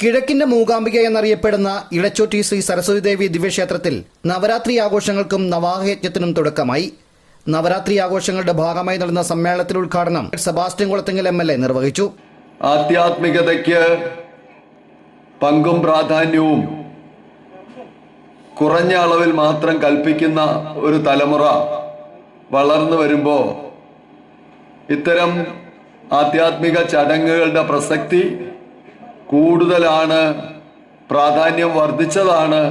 കിഴക്കിന്റെ മൂകാംബിക എന്നറിയപ്പെടുന്ന ഇടച്ചോട്ടി ശ്രീ സരസ്വതി ദേവി ദിവ്യക്ഷേത്രത്തിൽ നവരാത്രി ആഘോഷങ്ങൾക്കും നവാഹയജ്ഞത്തിനും തുടക്കമായി. നവരാത്രി ആഘോഷങ്ങളുടെ ഭാഗമായി നടന്ന സമ്മേളനത്തിൽ ഉദ്ഘാടനം Sebastian Kulathinkal M L A നിർവഹിച്ചു. ആധ്യാത്മികതയ്ക്ക് പങ്കും പ്രാധാന്യവും കുറഞ്ഞ അളവിൽ മാത്രം കൽപ്പിക്കുന്ന ഒരു തലമുറ വളർന്നു വരുമ്പോൾ ഇത്തരം ആധ്യാത്മിക ചടങ്ങുകളുടെ പ്രസക്തി കൂടുതലാണ് പ്രാധാന്യം വർദ്ധിച്ചതാണ്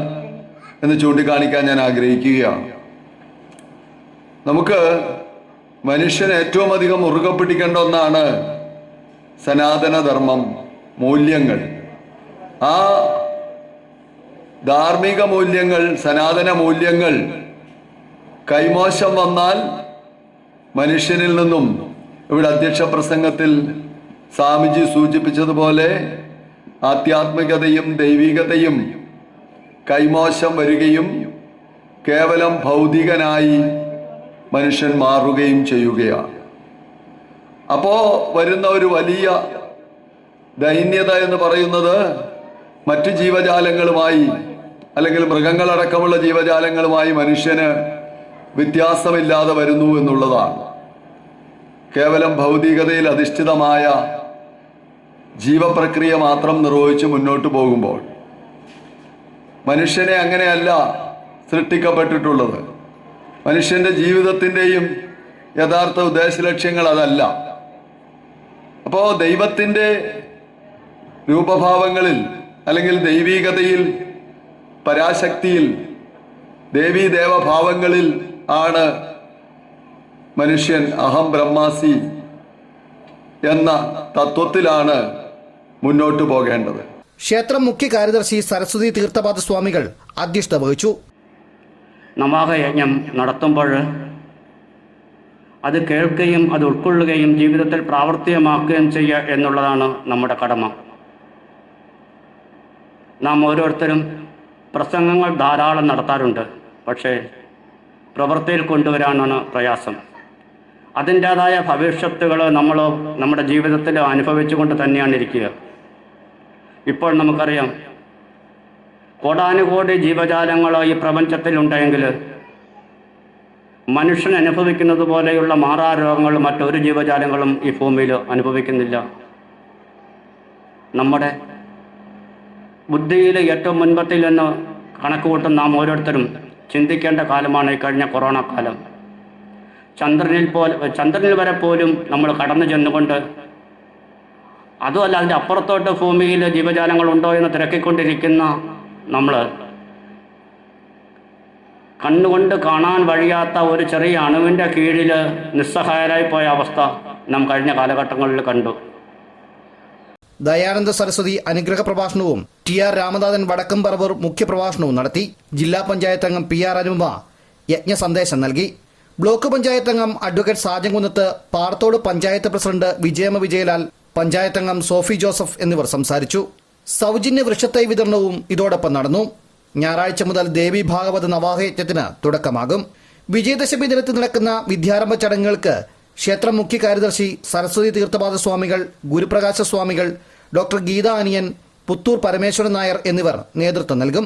എന്ന് ചൂണ്ടിക്കാണിക്കാൻ ഞാൻ ആഗ്രഹിക്കുകയാണ്. നമുക്ക് മനുഷ്യൻ ഏറ്റവും അധികം മുറുകെ പിടിക്കേണ്ട ഒന്നാണ് സനാതനധർമ്മം മൂല്യങ്ങൾ. ആ ധാർമ്മിക മൂല്യങ്ങൾ സനാതന മൂല്യങ്ങൾ കൈമോശം വന്നാൽ മനുഷ്യനിൽ നിന്നും ഇവിടെ അധ്യക്ഷ പ്രസംഗത്തിൽ സ്വാമിജി സൂചിപ്പിച്ചതുപോലെ ആധ്യാത്മികതയും ദൈവികതയും കൈമോശം വരികയും കേവലം ഭൗതികനായി മനുഷ്യൻ മാറുകയും ചെയ്യുകയാണ്. അപ്പോ വരുന്ന ഒരു വലിയ ദൈന്യത എന്ന് പറയുന്നത് മറ്റു ജീവജാലങ്ങളുമായി അല്ലെങ്കിൽ മൃഗങ്ങളടക്കമുള്ള ജീവജാലങ്ങളുമായി മനുഷ്യന് വ്യത്യാസമില്ലാതെ വരുന്നു എന്നുള്ളതാണ്. കേവലം ഭൗതികതയിൽ അധിഷ്ഠിതമായ ജീവപ്രക്രിയ മാത്രം നിർവഹിച്ച് മുന്നോട്ട് പോകുമ്പോൾ മനുഷ്യനെ അങ്ങനെയല്ല സൃഷ്ടിക്കപ്പെട്ടിട്ടുള്ളത്. മനുഷ്യന്റെ ജീവിതത്തിന്റെയും യഥാർത്ഥ ഉദ്ദേശ ലക്ഷ്യങ്ങൾ അതല്ല. അപ്പോൾ ദൈവത്തിന്റെ രൂപഭാവങ്ങളിൽ അല്ലെങ്കിൽ ദൈവീകതയിൽ പരാശക്തിയിൽ ദേവീ ദേവഭാവങ്ങളിൽ ആണ് മനുഷ്യൻ അഹം ബ്രഹ്മാസി എന്ന തത്വത്തിലാണ് മുന്നോട്ട് പോകേണ്ടത്. ക്ഷേത്രം മുഖ്യ കാര്യദർശി സരസ്വതി തീർത്ഥപാദ സ്വാമികൾ അധ്യക്ഷത വഹിച്ചു. നവാഹയജ്ഞം നടത്തുമ്പോൾ അത് കേൾക്കുകയും അത് ഉൾക്കൊള്ളുകയും ജീവിതത്തിൽ പ്രാവർത്തികമാക്കുകയും ചെയ്യുക എന്നുള്ളതാണ് നമ്മുടെ കടമ. നാം ഓരോരുത്തരും പ്രസംഗങ്ങൾ ധാരാളം നടത്താറുണ്ട്. പക്ഷേ പ്രവൃത്തിയിൽ കൊണ്ടുവരാനാണ് പ്രയാസം. അതിന്റേതായ ഭവിഷ്യത്തുകൾ നമ്മൾ നമ്മുടെ ജീവിതത്തിൽ അനുഭവിച്ചുകൊണ്ട് തന്നെയാണ് ഇരിക്കുക. ഇപ്പോൾ നമുക്കറിയാം. കോടാനുകോടി ജീവജാലങ്ങളോ ഈ പ്രപഞ്ചത്തിൽ ഉണ്ടെങ്കിൽ മനുഷ്യൻ അനുഭവിക്കുന്നത് പോലെയുള്ള മാറാരോഗങ്ങൾ മറ്റൊരു ജീവജാലങ്ങളും ഈ ഭൂമിയിൽ അനുഭവിക്കുന്നില്ല. നമ്മുടെ ബുദ്ധിയിൽ ഏറ്റവും മുൻപത്തിൽ നിന്ന് കണക്കുകൂട്ടും നാം ഓരോരുത്തരും ചിന്തിക്കേണ്ട കാലമാണ് ഈ കഴിഞ്ഞ കൊറോണ കാലം. ചന്ദ്രനിൽ പോലെ ചന്ദ്രനിൽ വരെ പോലും നമ്മൾ കടന്നു ചെന്നുകൊണ്ട് അതുമല്ല അതിന്റെ അപ്പുറത്തോട്ട് ഭൂമിയിൽ ജീവജാലങ്ങളുണ്ടോ എന്ന് തിരക്കിക്കൊണ്ടിരിക്കുന്ന നമ്മൾ. കണ്ണുകൊണ്ട് കാണാൻ വഴിയാത്ത ഒരു ചെറിയ അണുവിന്റെ കീഴിൽ നിസ്സഹായരായി പോയ അവസ്ഥ നാം കഴിഞ്ഞ കാലഘട്ടങ്ങളിൽ കണ്ടു. ദയാനന്ദ സരസ്വതി അനുഗ്രഹ പ്രഭാഷണവും ടി ആർ രാമനാഥൻ വടക്കം പറവൂർ മുഖ്യപ്രഭാഷണവും നടത്തി ജില്ലാ പഞ്ചായത്ത് അംഗം പി ആർ അനുപമ യജ്ഞ സന്ദേശം നൽകി. ബ്ലോക്ക് പഞ്ചായത്ത് അംഗം അഡ്വക്കേറ്റ് സാജൻകുന്നത്ത് പാറത്തോട് പഞ്ചായത്ത് പ്രസിഡന്റ് വിജയമ വിജയലാൽ പഞ്ചായത്ത് അംഗം സോഫി ജോസഫ് എന്നിവർ സംസാരിച്ചു. സൗജന്യ വൃക്ഷത്തൈ വിതരണവും ഇതോടൊപ്പം നടന്നു. ഞായറാഴ്ച മുതൽ ദേവി ഭാഗവത നവാഹയജ്ഞത്തിന് തുടക്കമാകും. വിജയദശമി ദിനത്തിൽ നടക്കുന്ന വിദ്യാരംഭ ചടങ്ങുകൾക്ക് ക്ഷേത്രം മുഖ്യ കാര്യദർശി സരസ്വതി തീർത്ഥപാദ സ്വാമികൾ ഗുരുപ്രകാശ സ്വാമികൾ ഡോക്ടർ ഗീത അനിയൻ പുത്തൂർ പരമേശ്വരൻ നായർ എന്നിവർ നേതൃത്വം നൽകും.